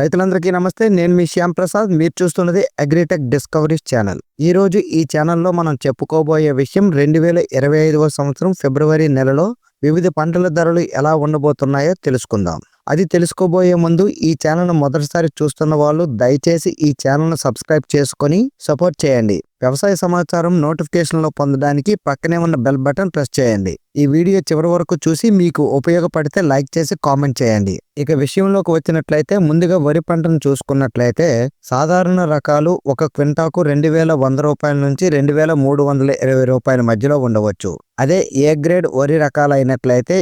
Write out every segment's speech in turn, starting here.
రైతులందరికీ నమస్తే. నేను మీ శ్యామ్ ప్రసాద్. మీరు చూస్తున్నది అగ్రిటెక్ డిస్కవరీస్ ఛానల్. ఈ రోజు ఈ ఛానల్లో మనం చెప్పుకోబోయే విషయం రెండు వేల ఇరవై ఐదవ సంవత్సరం ఫిబ్రవరి నెలలో వివిధ పంటల ధరలు ఎలా ఉండబోతున్నాయో తెలుసుకుందాం. అది తెలుసుకోబోయే ముందు ఈ ఛానల్ను మొదటిసారి చూస్తున్న వాళ్ళు దయచేసి ఈ ఛానల్ను సబ్స్క్రైబ్ చేసుకొని సపోర్ట్ చేయండి. వ్యవసాయ సమాచారం నోటిఫికేషన్లో పొందడానికి పక్కనే ఉన్న బెల్ బటన్ ప్రెస్ చేయండి. ఈ వీడియో చివరి వరకు చూసి మీకు ఉపయోగపడితే లైక్ చేసి కామెంట్ చేయండి. ఇక విషయంలోకి వచ్చినట్లయితే ముందుగా వరి పంటను చూసుకున్నట్లయితే సాధారణ రకాలు ఒక క్వింటాకు రెండు వేల వంద రూపాయల నుంచి రెండు వేల మూడు వందల ఇరవై రూపాయల మధ్యలో ఉండవచ్చు. అదే ఏ గ్రేడ్ వరి రకాలైనట్లయితే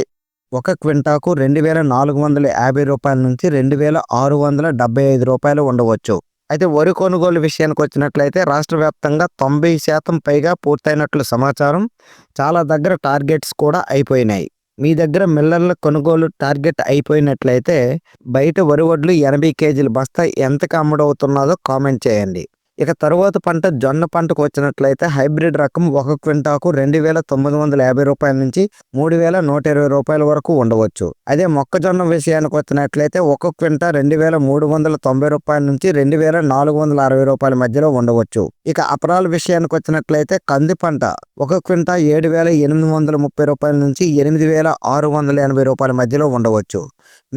ఒక క్వింటాకు రెండు వేల నాలుగు వందల యాభై రూపాయల నుంచి రెండు వేల ఆరు వందల డెబ్బై ఐదు రూపాయలు ఉండవచ్చు. అయితే వరి కొనుగోలు విషయానికి వచ్చినట్లయితే రాష్ట్ర వ్యాప్తంగా తొంభై శాతం పైగా పూర్తయినట్లు సమాచారం. చాలా దగ్గర టార్గెట్స్ కూడా అయిపోయినాయి. మీ దగ్గర మిల్లర్ల కొనుగోలు టార్గెట్ అయిపోయినట్లయితే బయట వరి వడ్లు ఎనభై కేజీల బస్తా ఎంతకు అమ్ముడవుతున్నదో కామెంట్ చేయండి. ఇక తరువాత పంట జొన్న పంటకు వచ్చినట్లయితే హైబ్రిడ్ రకం ఒక క్వింటాకు రెండు వేల తొమ్మిది వందల యాభై రూపాయల నుంచి మూడు వేల నూట ఇరవై రూపాయల వరకు ఉండవచ్చు. అదే మొక్కజొన్న విషయానికి వచ్చినట్లయితే ఒక క్వింటా రెండు వేల మూడు వందల తొంభై రూపాయల నుంచి రెండు వేల నాలుగు వందల అరవై రూపాయల మధ్యలో ఉండవచ్చు. ఇక అపరాల విషయానికి వచ్చినట్లయితే కంది పంట ఒక క్వింటా ఏడు వేల ఎనిమిది వందల ముప్పై రూపాయల నుంచి ఎనిమిది వేల ఆరు వందల ఎనభై రూపాయల మధ్యలో ఉండవచ్చు.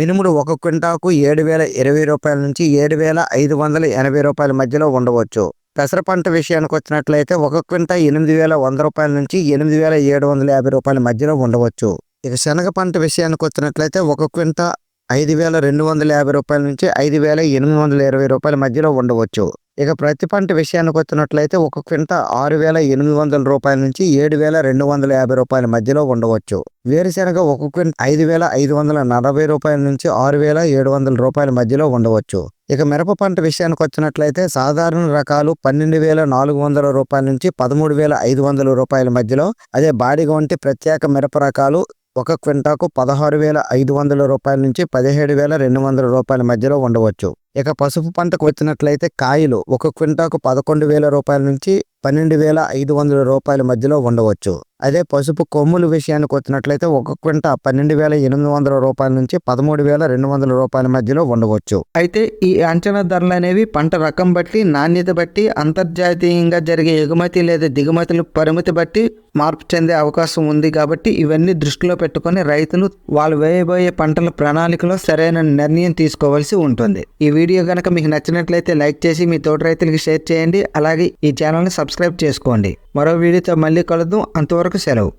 మినుములు ఒక క్వింటాకు ఏడు వేల ఇరవై రూపాయల నుంచి ఏడు వేల ఐదు వందల ఎనభై రూపాయల మధ్యలో ఉండవచ్చు. పెసర పంట విషయానికి వచ్చినట్లయితే ఒక క్వింటా ఎనిమిది వేల వంద రూపాయల నుంచి ఎనిమిది వేల ఏడు వందల యాభై రూపాయల మధ్యలో ఉండవచ్చు. ఇక శనగ పంట విషయానికి వచ్చినట్లయితే ఒక క్వింటా ఐదు వేల రెండు వందల యాభై రూపాయల నుంచి ఐదు వేల ఎనిమిది వందల ఇరవై రూపాయల మధ్యలో ఉండవచ్చు. ఇక ప్రతి పంట విషయానికి వచ్చినట్లయితే ఒక క్వింటా ఆరు వేల ఎనిమిది వందల రూపాయల నుంచి ఏడు వేల రెండు వందల యాభై రూపాయల మధ్యలో ఉండవచ్చు. వేరుశెనగ ఒక క్వింట ఐదు వేల ఐదు వందల నలభై రూపాయల నుంచి ఆరు వేల ఏడు వందల రూపాయల మధ్యలో ఉండవచ్చు. ఇక మిరప పంట విషయానికి వచ్చినట్లయితే సాధారణ రకాలు పన్నెండు వేల నాలుగు వందల రూపాయల నుంచి పదమూడు వేల ఐదు వందల రూపాయల మధ్యలో అదే బాడిగ వంటి ప్రత్యేక మిరప రకాలు ఒక క్వింటాకు పదహారు వేల ఐదు వందల రూపాయల నుంచి పదిహేడు వేల రెండు వందల రూపాయల మధ్యలో ఉండవచ్చు. ఇక పసుపు పంటకు వచ్చినట్లయితే కాయలు ఒక క్వింటాకు పదకొండు వేల రూపాయల నుంచి పన్నెండు వేల ఐదు వందల రూపాయల మధ్యలో ఉండవచ్చు. అదే పసుపు కొమ్ముల విషయానికి వచ్చినట్లయితే ఒక క్వింటా పన్నెండు వేల ఎనిమిది వందల రూపాయల నుంచి పదమూడు వేల రెండు వందల రూపాయల మధ్యలో ఉండవచ్చు. అయితే ఈ అంచనా ధరలు అనేవి పంట రకం బట్టి నాణ్యత బట్టి అంతర్జాతీయంగా జరిగే ఎగుమతి లేదా దిగుమతుల పరిమితి బట్టి మార్పు చెందే అవకాశం ఉంది కాబట్టి ఇవన్నీ దృష్టిలో పెట్టుకొని రైతులు వాళ్ళు వేయబోయే పంటల ప్రణాళికలో సరైన నిర్ణయం తీసుకోవాల్సి ఉంటుంది. ఈ వీడియో కనుక మీకు నచ్చినట్లయితే లైక్ చేసి మీ తోటి రైతులకు షేర్ చేయండి. అలాగే ఈ ఛానల్ని సబ్స్క్రైబ్ చేసుకోండి. మరో వీడియోతో మళ్ళీ కలుద్దాం. అంతవరకు సెలవు.